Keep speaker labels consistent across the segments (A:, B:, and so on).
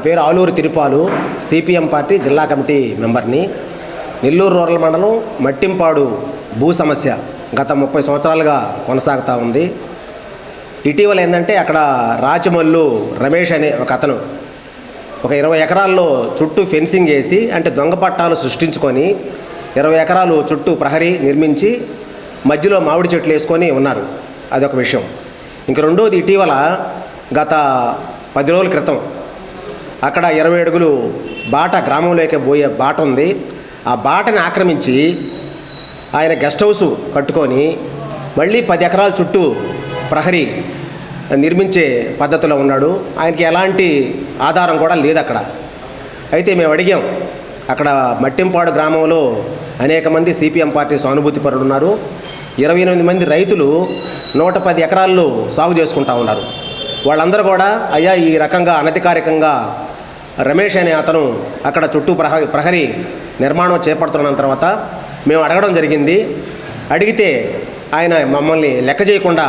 A: నా పేరు Aluru Tirupalu CPM party జిల్లా కమిటీ మెంబర్ని. నెల్లూరు రూరల్ మండలం మట్టింపాడు భూ సమస్య గత ముప్పై సంవత్సరాలుగా కొనసాగుతూ ఉంది. ఇటీవల ఏంటంటే అక్కడ రాచమల్లు రమేష్ అనే ఒక అతను ఒక ఇరవై ఎకరాల్లో చుట్టూ ఫెన్సింగ్ వేసి అంటే దొంగ పట్టాలు సృష్టించుకొని ఇరవై ఎకరాలు చుట్టూ ప్రహరీ నిర్మించి మధ్యలో మామిడి చెట్లు వేసుకొని ఉన్నారు. అదొక విషయం. ఇంక రెండోది ఇటీవల గత పది రోజుల క్రితం అక్కడ ఇరవై అడుగులు బాట గ్రామంలోకి పోయే బాట ఉంది. ఆ బాటని ఆక్రమించి ఆయన గెస్ట్ హౌస్ కట్టుకొని మళ్ళీ పది ఎకరాల చుట్టూ ప్రహరీ నిర్మించే పద్ధతిలో ఉన్నాడు. ఆయనకి ఎలాంటి ఆధారం కూడా లేదు అక్కడ. అయితే మేము అడిగాం అక్కడ మట్టింపాడు గ్రామంలో అనేక మంది సిపిఎం పార్టీ సానుభూతి పరులు ఉన్నారు. ఇరవై ఎనిమిది మంది రైతులు నూట పది ఎకరాల్లో సాగు చేసుకుంటా ఉన్నారు. వాళ్ళందరూ కూడా అయ్యా ఈ రకంగా అనధికారికంగా రమేష్ అనే అతను అక్కడ చుట్టూ ప్రహ ప్రహరీ నిర్మాణం చేపడుతున్న తర్వాత మేము అడగడం జరిగింది. అడిగితే ఆయన మమ్మల్ని లెక్క చేయకుండా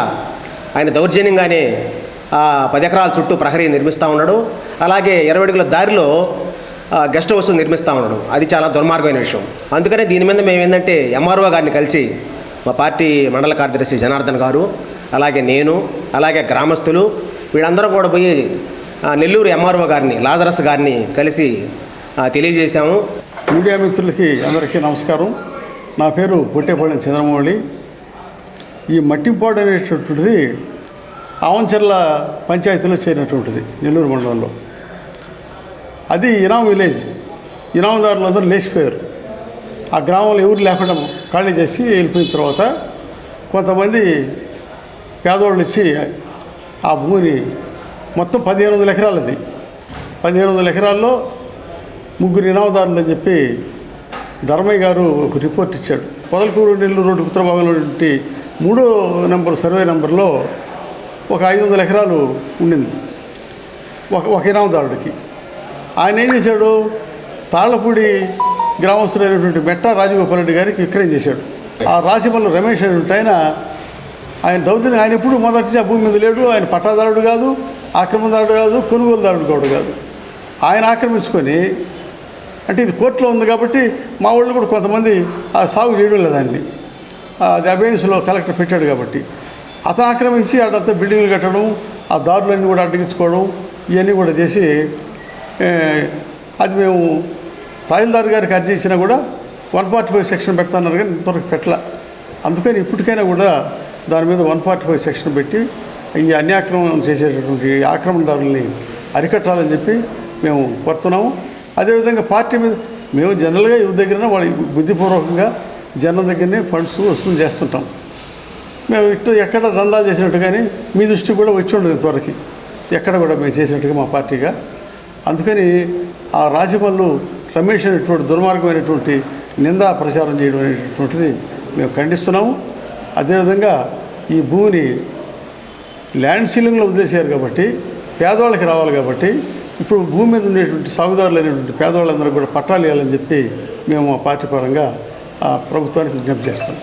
A: ఆయన దౌర్జన్యంగానే ఆ పది ఎకరాల చుట్టూ ప్రహరీ నిర్మిస్తూ ఉన్నాడు. అలాగే ఇరవై అడుగుల దారిలో గెస్ట్ హౌస్ నిర్మిస్తూ ఉన్నాడు. అది చాలా దుర్మార్గమైన విషయం. అందుకనే దీని మీద మేము ఏంటంటే ఎంఆర్ఓ గారిని కలిసి మా పార్టీ మండల కార్యదర్శి జనార్దన్ గారు అలాగే నేను అలాగే గ్రామస్తులు వీళ్ళందరూ కూడా పోయి నెల్లూరు ఎంఆర్ఓ గారిని లాజరస్ గారిని కలిసి తెలియజేశాము.
B: మీడియా మిత్రులకి అందరికీ నమస్కారం. నా పేరు పొట్టేపాళెం చంద్రమౌళి. ఈ మట్టింపాడు అనేటటువంటిది ఆవంచర్ల పంచాయతీలో చేరినటువంటిది నెల్లూరు మండలంలో. అది ఇనాం విలేజ్. ఇనాందారులందరూ లేచిపోయారు. ఆ గ్రామంలో ఎవరు లేకుండా ఖాళీ చేసి వెళ్ళిపోయిన తర్వాత కొంతమంది పేదవాళ్ళు వచ్చి ఆ భూమిని మొత్తం పదిహేను వందల ఎకరాలది. పదిహేను వందల ఎకరాల్లో ముగ్గురు ఇనామదారులు అని చెప్పి ధర్మయ్య గారు ఒక రిపోర్ట్ ఇచ్చాడు. పొదలకూరు నెల్లూరు రోడ్డు ఉత్తర భాగంలోటువంటి మూడో నెంబర్ సర్వే నెంబర్లో ఒక ఐదు వందల ఎకరాలు ఉండింది. ఒక ఒక ఇనామదారుడికి ఆయన ఏం చేశాడు? తాళ్ళపూడి గ్రామస్తుడైనటువంటి మెట్టా రాజగోపాల్ రెడ్డి గారికి విక్రయం చేశాడు. ఆ రాజమల్లి రమేష్ అనేటువంటి ఆయన ఆయన దౌర్జన్యం ఆయన ఎప్పుడు మొదటి ఆ భూమి మీద లేడు ఆయన పట్టాదారుడు కాదు ఆక్రమణదారుడు కాదు కొనుగోలుదారుడు కూడా కాదు. ఆయన ఆక్రమించుకొని అంటే ఇది కోర్టులో ఉంది కాబట్టి మా వాళ్ళు కూడా కొంతమంది ఆ సాగు చేయడం లేదు దాన్ని అది అబేన్స్లో కలెక్టర్ పెట్టాడు కాబట్టి. అతను ఆక్రమించి అడంతా బిల్డింగ్లు కట్టడం ఆ దారులన్నీ కూడా అడ్డగించుకోవడం ఇవన్నీ కూడా చేసి అది మేము తహసీల్దార్ గారికి అర్జీ ఇచ్చినా కూడా వన్ ఫార్టీ ఫైవ్ సెక్షన్ పెడతాన్నారు కానీ ఇంతవరకు పెట్టలే. అందుకని ఇప్పటికైనా కూడా దాని మీద వన్ ఫార్టీ ఫైవ్ సెక్షన్ పెట్టి ఈ అన్యాక్రమణం చేసేటటువంటి ఆక్రమణదారుల్ని అరికట్టాలని చెప్పి మేము కోరుతున్నాము. అదేవిధంగా పార్టీ మీద మేము జనరల్గా యువ దగ్గర వాళ్ళ బుద్ధిపూర్వకంగా జనం దగ్గరనే ఫండ్స్ వసూలు చేస్తుంటాం. మేము ఇటు ఎక్కడ దందాలు చేసినట్టు కానీ మీ దృష్టి కూడా వచ్చి ఉండదు త్వరకి ఎక్కడ కూడా మేము చేసినట్టుగా మా పార్టీగా. అందుకని ఆ రాజమల్లు రమేష్ అనేటువంటి దుర్మార్గమైనటువంటి నిందా ప్రచారం చేయడం అనేటువంటిది మేము ఖండిస్తున్నాము. అదేవిధంగా ఈ భూమిని ల్యాండ్ సీలింగ్లో వదిలేశారు కాబట్టి పేదవాళ్ళకి రావాలి కాబట్టి ఇప్పుడు భూమి మీద ఉండేటువంటి సాగుదారులు అనేటువంటి పేదవాళ్ళందరూ కూడా పట్టాలు ఇవ్వాలని చెప్పి మేము మా పార్టీ పరంగా ఆ ప్రభుత్వానికి విజ్ఞప్తి చేస్తాం